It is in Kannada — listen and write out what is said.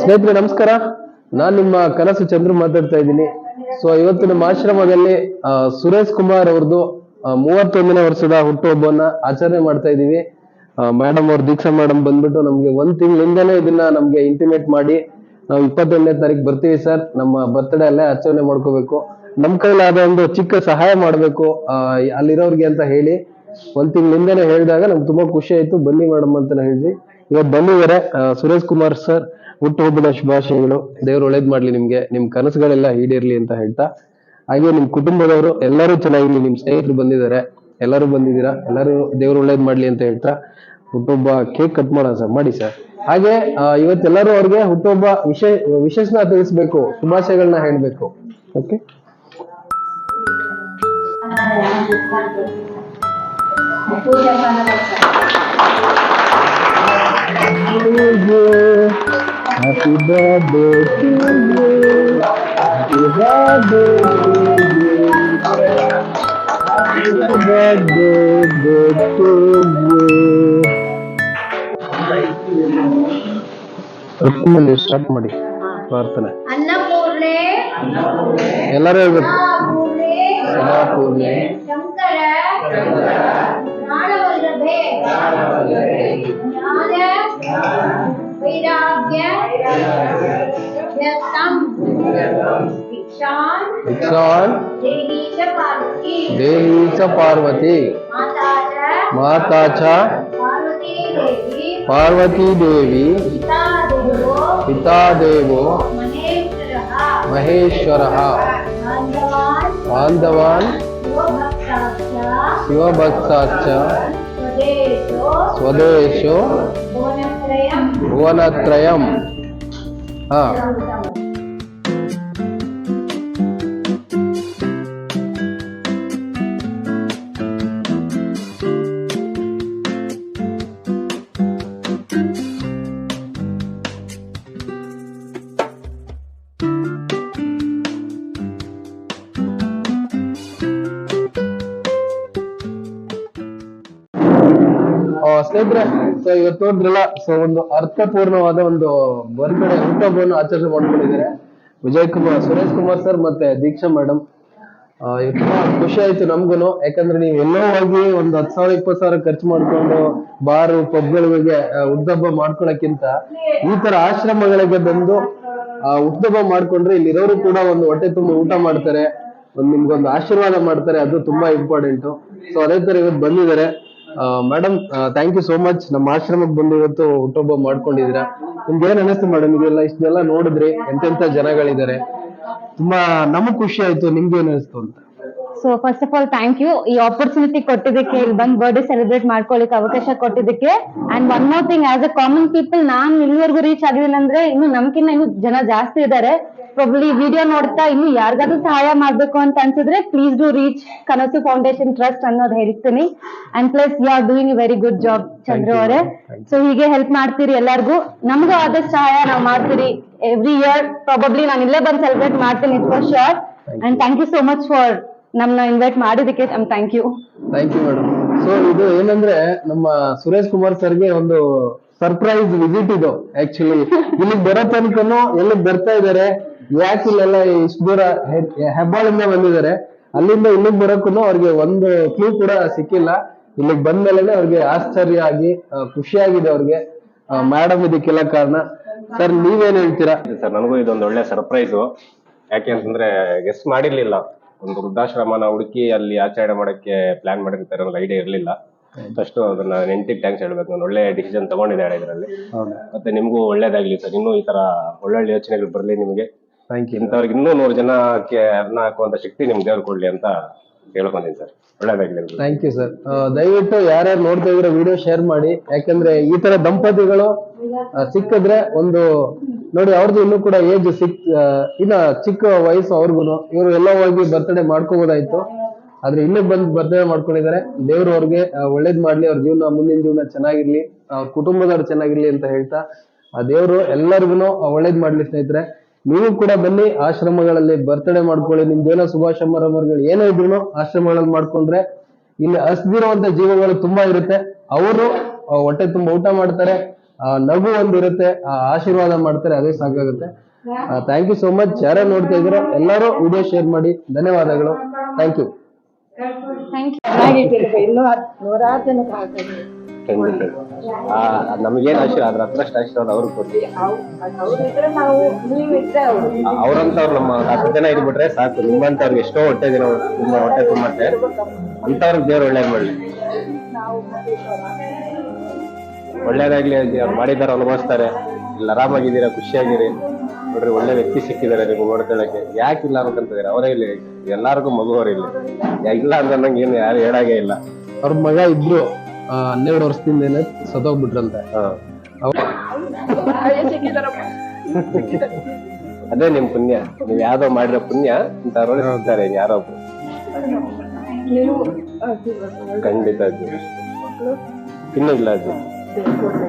ಸ್ನೇಹಿತರೆ, ನಮಸ್ಕಾರ. ನಾನ್ ನಿಮ್ಮ ಕನಸು ಚಂದ್ರು ಮಾತಾಡ್ತಾ ಇದ್ದೀನಿ. ಸೊ ಇವತ್ತು ನಮ್ಮ ಆಶ್ರಮದಲ್ಲಿ ಸುರೇಶ್ ಕುಮಾರ್ ಅವ್ರದ್ದು ಮೂವತ್ತೊಂದನೇ ವರ್ಷದ ಹುಟ್ಟುಹಬ್ಬವನ್ನ ಆಚರಣೆ ಮಾಡ್ತಾ ಇದೀವಿ ಮೇಡಮ್ ಅವ್ರ ದೀಕ್ಷಾ ಮೇಡಮ್ ಬಂದ್ಬಿಟ್ಟು ನಮ್ಗೆ ಒಂದ್ ತಿಂಗಳಿಂದನೇ ಇದನ್ನ ನಮ್ಗೆ ಇಂಟಿಮೇಟ್ ಮಾಡಿ ನಾವು ಇಪ್ಪತ್ತೊಂದನೇ ತಾರೀಕು ಬರ್ತೀವಿ ಸರ್. ನಮ್ಮ ಬರ್ತ್ಡೇ ಅಲ್ಲೇ ಆಚರಣೆ ಮಾಡ್ಕೋಬೇಕು. ನಮ್ ಕೈಲಾದ ಒಂದು ಚಿಕ್ಕ ಸಹಾಯ ಮಾಡ್ಬೇಕು ಅಲ್ಲಿರೋರ್ಗೆ ಅಂತ ಹೇಳಿ. ಒಂದ್ ತಿಂಗಳಿಂದನೇ ಹೇಳಿದಾಗ ನಮ್ಗೆ ತುಂಬಾ ಖುಷಿ ಆಯ್ತು. ಬನ್ನಿ ಮೇಡಮ್ ಅಂತ ಹೇಳಿದ್ವಿ. ಇವತ್ತು ಬಂದಿದ್ದಾರೆ ಸುರೇಶ್ ಕುಮಾರ್ ಸರ್ ಹುಟ್ಟುಹಬ್ಬದ ಶುಭಾಶಯಗಳು. ದೇವ್ರು ಒಳ್ಳೇದು ಮಾಡ್ಲಿ ನಿಮ್ಗೆ, ನಿಮ್ ಕನಸುಗಳೆಲ್ಲ ಈಡೇರ್ಲಿ ಅಂತ ಹೇಳ್ತಾ, ಹಾಗೆ ನಿಮ್ ಕುಟುಂಬದವರು ಎಲ್ಲರೂ ಚೆನ್ನಾಗಿರ್ಲಿ, ನಿಮ್ ಸ್ನೇಹಿತರು ಬಂದಿದ್ದಾರೆ, ಎಲ್ಲರೂ ಬಂದಿದ್ದೀರಾ, ಎಲ್ಲರೂ ದೇವ್ರು ಒಳ್ಳೇದು ಮಾಡ್ಲಿ ಅಂತ ಹೇಳ್ತಾ ಹುಟ್ಟುಹಬ್ಬ ಕೇಕ್ ಕಟ್ ಮಾಡೋಣ ಸರ್, ಮಾಡಿ ಸರ್. ಹಾಗೆ ಇವತ್ತೆಲ್ಲರೂ ಅವ್ರಿಗೆ ಹುಟ್ಟುಹಬ್ಬ ವಿಶೇಷ ವಿಶೇಷನ ತಿಳಿಸ್ಬೇಕು, ಶುಭಾಶಯಗಳನ್ನ ಹೇಳ್ಬೇಕು. Okay? Happy birthday to you. Happy birthday to you. Happy birthday to you. ಋತುಮಲ್ಲಿ start ಮಾಡಿ ಪ್ರಾರ್ಥನೆ ಅನ್ನಪೂರ್ಣೆ ಎಲ್ಲರೂ ಹೇಳ್ಬೇಕು ಅನ್ನಪೂರ್ಣೆ ಸದಾಪೂರ್ಣೆ ಶಂಕರ देवी च पार्वती। माता च पार्वती देवी। पिता देवो। महेश्वर। बांधवान् शिवभक्ताच स्वदेशो। भुवनत्रयम् 嗯。ಸ್ನೇಹಿತರೆ ಸೊ ಇವತ್ತು ನೋಡಿದ್ರಲ್ಲ ಸೊ ಒಂದು ಅರ್ಥಪೂರ್ಣವಾದ ಒಂದು ಬರ್ತ್ಡೇ ಹಬ್ಬವನ್ನು ಆಚರಣೆ ಮಾಡ್ಕೊಂಡಿದ್ದಾರೆ. ವಿಜಯ್ ಕುಮಾರ್ ಸುರೇಶ್ ಕುಮಾರ್ ಸರ್ ಮತ್ತೆ ದೀಕ್ಷಾ ಮೇಡಮ್ ತುಂಬಾ ಖುಷಿ ಆಯ್ತು ನಮ್ಗುನು. ಯಾಕಂದ್ರೆ ನೀವು ಎಲ್ಲೋ ಹೋಗಿ ಒಂದ್ ಹತ್ತು ಸಾವಿರ, ಇಪ್ಪತ್ತು ಸಾವಿರ ಖರ್ಚು ಮಾಡ್ಕೊಂಡು ಬಾರು, ಪಬ್ಗಳಿಗೆ ಉದ್ದಬ್ಬ ಮಾಡ್ಕೊಳಕ್ಕಿಂತ ಈ ತರ ಆಶ್ರಮಗಳಿಗೆ ಬಂದು, ಆ, ಉದ್ದಬ್ಬ ಮಾಡ್ಕೊಂಡ್ರೆ ಇಲ್ಲಿರೋರು ಕೂಡ ಒಂದು ಹೊಟ್ಟೆ ತುಂಬ ಊಟ ಮಾಡ್ತಾರೆ. ಒಂದ್ ನಿಮ್ಗೊಂದು ಆಶೀರ್ವಾದ ಮಾಡ್ತಾರೆ. ಅದು ತುಂಬಾ ಇಂಪಾರ್ಟೆಂಟ್ ಸೊ ಅದೇ ತರ ಇವತ್ತು ಬಂದಿದ್ದಾರೆ. Madam thank you so much ನಮ್ಮ ಆಶ್ರಮಕ್ಕೆ ಬಂದು ಇವತ್ತು ಹುಟ್ಟೊಬ್ಬ ಮಾಡ್ಕೊಂಡಿದ್ದೀರಾ. ನಿಮ್ಗೆ ಏನ್ ಅನಿಸ್ತು ಮೇಡಮ್ ಇದೆಲ್ಲ? ಇಷ್ಟೆಲ್ಲ ನೋಡಿದ್ರಿ. ಎಂತೆಂತ ಜನಗಳಿದ್ದಾರೆ. ತುಂಬಾ ನಮಗ್ ಖುಷಿ ಆಯ್ತು. ನಿಮ್ಗೆ ಏನ್ ಅನಿಸ್ತು ಅಂತ? So first of all thank you ಈ ಆಪರ್ಚುನಿಟಿ ಕೊಟ್ಟಿದ್ದಕ್ಕೆ ಇಲ್ಲಿ ಬಂದು ಬರ್ಡೇ ಸೆಲೆಬ್ರೇಟ್ ಮಾಡ್ಕೊಳ್ಳಿಕ್ಕೆ ಅವಕಾಶ ಕೊಟ್ಟಿದ್ದಕ್ಕೆ. And one more thing as a common people ನಾನ್ ಇಲ್ಲಿವರೆಗೂ ರೀಚ್ ಆಗಿದ್ದೀನಿ ಅಂದ್ರೆ ಇನ್ನು ನಮ್ಕಿನ್ನ ಇನ್ನು ಜನ ಜಾಸ್ತಿ ಇದ್ದಾರೆ ಪ್ರಾಬ್ಲಿ ವಿಡಿಯೋ ನೋಡ್ತಾ ಇನ್ನು ಯಾರಿಗಾದ್ರೂ ಸಹಾಯ ಮಾಡ್ಬೇಕು ಅಂತ ಅನ್ಸಿದ್ರೆ please do reach Kanasu foundation trust ಅನ್ನೋದು ಹೇಳ್ತೀನಿ and plus you are doing very good job Chandru ಅವರೇ. ಸೊ ಹೀಗೆ ಹೆಲ್ಪ್ ಮಾಡ್ತೀರಿ ಎಲ್ಲರಿಗೂ. ನಮಗೂ ಆದಷ್ಟು ಸಹಾಯ ನಾವು ಮಾಡ್ತೀರಿ ಎವ್ರಿ ಇಯರ್ ಪ್ರಾಬಬ್ಲಿ ನಾನು ಇಲ್ಲೇ ಬಂದು ಸೆಲೆಬ್ರೇಟ್ ಮಾಡ್ತೀನಿ it for sure and thank you so much for ನಮ್ನ ಇನ್ವೈಟ್ ಮಾಡಿದಕ್ಕೆ thank you thank you madam so ಇದು ಏನಂದ್ರೆ ನಮ್ಮ ಸುರೇಶ್ ಕುಮಾರ್ ಸರ್ಗೆ ಒಂದು ಸರ್ಪ್ರೈಸ್ ವಿಸಿಟ್ ಇದು ಆಕ್ಚುಲಿ ಇಲ್ಲಿ ಬರೋ ತನಕನು ಎಲ್ಲಿಗೆ ಬರ್ತಾ ಇದಾರೆ ಯಾಕೆ ಇಲ್ಲೆಲ್ಲ ಇಷ್ಟು ದೂರ ಹೆಬ್ಬಾಳಿಂದ ಬಂದಿದ್ದಾರೆ ಅಲ್ಲಿಂದ ಇಲ್ಲಿಗೆ ಬರೋಕ್ಕೂ ಅವ್ರಿಗೆ ಒಂದು ಕ್ಲೂ ಕೂಡ ಸಿಕ್ಕಿಲ್ಲ. ಇಲ್ಲಿಗೆ ಬಂದ್ಮೇಲೆ ಅವ್ರಿಗೆ ಆಶ್ಚರ್ಯ ಆಗಿ ಖುಷಿಯಾಗಿದೆ ಅವ್ರಿಗೆ. ಮೇಡಮ್ ಇದಕ್ಕೆಲ್ಲ ಕಾರಣ. ಸರ್ ನೀವೇನ್ ಹೇಳ್ತೀರಾ? ಸರ್ ನನಗೂ ಇದೊಂದು ಒಳ್ಳೆ ಸರ್ಪ್ರೈಸು ಯಾಕೆ ಅಂತಂದ್ರೆ ಗೆಸ್ ಮಾಡಿರ್ಲಿಲ್ಲ. ಒಂದು ವೃದ್ಧಾಶ್ರಮನ ಹುಡುಕಿ ಅಲ್ಲಿ ಆಚರಣೆ ಮಾಡಕ್ಕೆ ಪ್ಲಾನ್ ಮಾಡಿರ್ತಾರೆ ಅನ್ನೋ ಐಡಿಯಾ ಇರಲಿಲ್ಲ. ಫಸ್ಟ್ ಅದನ್ನ ನೆಂಟಿಗೆ ಟ್ಯಾಂಕ್ಸ್ ಹೇಳ್ಬೇಕು. ನಾನು ಒಳ್ಳೆ ಡಿಸಿಷನ್ ತಗೊಂಡಿದ್ದೆ ಇದರಲ್ಲಿ. ಮತ್ತೆ ನಿಮಗೂ ಒಳ್ಳೇದಾಗ್ಲಿ ಸರ್. ಇನ್ನೂ ಈ ತರ ಒಳ್ಳೊಳ್ಳೆ ಯೋಚನೆಗಳು ಬರಲಿ ನಿಮಗೆ. ಇಂಥವ್ರಿಗೆ ಇನ್ನೂ ನೂರು ಜನಕ್ಕೆ ಅನ್ನ ಹಾಕುವಂತ ಶಕ್ತಿ ನಿಮ್ಗೆ ದೇವ್ರು ಕೊಡ್ಲಿ ಅಂತ ಕೇಳ್ಕೊಂತೀನಿ ಸರ್. ಒಳ್ಳೇದಾಗ್ಲಿ ಥ್ಯಾಂಕ್ ಯು ಸರ್ ದಯವಿಟ್ಟು ಯಾರ್ಯಾರು ನೋಡ್ತಾ ಇದ್ರೆ ವಿಡಿಯೋ ಶೇರ್ ಮಾಡಿ. ಯಾಕಂದ್ರೆ ಈ ತರ ದಂಪತಿಗಳು ಸಿಕ್ಕಿದ್ರೆ ಒಂದು ನೋಡಿ ಅವ್ರದ್ದು ಇನ್ನೂ ಕೂಡ ಏಜ್ ಸಿಕ್ ಇನ್ನ ಚಿಕ್ಕ ವಯಸ್ಸು ಅವ್ರಿಗೂ ಇವರು ಎಲ್ಲ ಹೋಗಿ ಬರ್ತ್ಡೇ ಮಾಡ್ಕೋಬೋದಾಯ್ತು. ಆದ್ರೆ ಇಲ್ಲೇ ಬಂದು ಬರ್ತಡೇ ಮಾಡ್ಕೊಂಡಿದ್ದಾರೆ ದೇವ್ರು ಅವ್ರಿಗೆ ಒಳ್ಳೇದ್ ಮಾಡ್ಲಿ, ಅವ್ರ ಜೀವನ ಮುಂದಿನ ಜೀವನ ಚೆನ್ನಾಗಿರ್ಲಿ, ಅವ್ರ ಕುಟುಂಬದವ್ರು ಚೆನ್ನಾಗಿರ್ಲಿ ಅಂತ ಹೇಳ್ತಾ, ಆ, ದೇವ್ರು ಎಲ್ಲರಿಗೂ ಒಳ್ಳೇದ್ ಮಾಡ್ಲಿ ಸ್ನೇಹಿತರೆ. ನೀವು ಕೂಡ ಬನ್ನಿ, ಆಶ್ರಮಗಳಲ್ಲಿ ಬರ್ತಡೇ ಮಾಡ್ಕೊಳ್ಳಿ. ನಿಮ್ದೇನೋ ಶುಭ ಸಮಾರಂಭಗಳು ಏನೇ ಇದ್ರು ಆಶ್ರಮಗಳಲ್ಲಿ ಮಾಡ್ಕೊಂಡ್ರೆ, ಇಲ್ಲಿ ಹಸ್ದಿರುವಂತ ಜೀವಗಳು ತುಂಬಾ ಇರುತ್ತೆ. ಅವರು ಹೊಟ್ಟೆ ತುಂಬಾ ಊಟ ಮಾಡ್ತಾರೆ. ನಗು ಒಂದಿರುತ್ತೆ ಆ ಆಶೀರ್ವಾದ ಮಾಡ್ತಾರೆ ಅದೇ ಸಾಕಾಗುತ್ತೆ. ಥ್ಯಾಂಕ್ ಯು ಸೋ ಮಚ್ ಯಾರು ನೋಡ್ತಾ ಇದ್ದೀರಾ ಎಲ್ಲರೂ ವಿಡಿಯೋ ಶೇರ್ ಮಾಡಿ. ಧನ್ಯವಾದಗಳು. ಥ್ಯಾಂಕ್ ಯು ಆ ನಮಗೇನ್ ಆಶೀರ್ವಾದ? ಅದ್ರ ಹತ್ರಷ್ಟು ಆಶೀರ್ವಾದ ಅವ್ರಿಗೆ ಅವರು ಅವ್ರಂತವ್ರು ನಮ್ಮ ಹತ್ತು ಜನ ಇದ್ಬಿಟ್ರೆ ಸಾಕು. ನಿಮ್ಮಂತವ್ರಿಗೆ ಎಷ್ಟೋ ಹೊಟ್ಟೆ ದಿನ ತುಂಬಾ ಹೊಟ್ಟೆ ತುಂಬತ್ತೆ. ಅಂತವ್ರಿಗೆ ದೇವ್ರು ಒಳ್ಳೇದು ಮಾಡ್ಲಿ. ಒಳ್ಳೇದಾಗ್ಲಿ ಅವ್ರು ಮಾಡಿದಾರ ಅನುಭವಿಸ್ತಾರೆ. ಇಲ್ಲಿ ಆರಾಮಾಗಿದ್ದೀರಾ ಖುಷಿಯಾಗಿರಿ. ನೋಡ್ರಿ ಒಳ್ಳೆ ವ್ಯಕ್ತಿ ಸಿಕ್ಕಿದ್ದಾರೆ ನೀವು ಯಾಕೆ ಯಾಕಿಲ್ಲ ಅನ್ಕೊಂತಿದ್ದಾರೆ ಅವರೇ ಇಲ್ಲಿ ಎಲ್ಲಾರ್ಗು ಮಗು ಅವ್ರು ಇಲ್ಲಿ. ಯಾ- ಇಲ್ಲ ಅಂದ್ರೆ ನಂಗೆ ಏನು ಯಾರು ಹೇಳಾಗೆ ಇಲ್ಲ. ಅವ್ರ ಮಗ ಇಬ್ರು ಹನ್ನೆರಡು ವರ್ಷದಿಂದ ಸತ್ತೋಗ್ಬಿಟ್ರಂತೆ. ಹಾ. ಅದೇ ನಿಮ್ ಪುಣ್ಯ. ನೀವ್ ಯಾವ್ದೋ ಮಾಡಿರೋ ಪುಣ್ಯ ಅಂತ ಸಿಗ್ತಾರೆ ಯಾರೋ. ಖಂಡಿತ ಅಜ್ಜಿ. ಇನ್ನೂ ಇಲ್ಲ ಅಜ್ಜಿ. de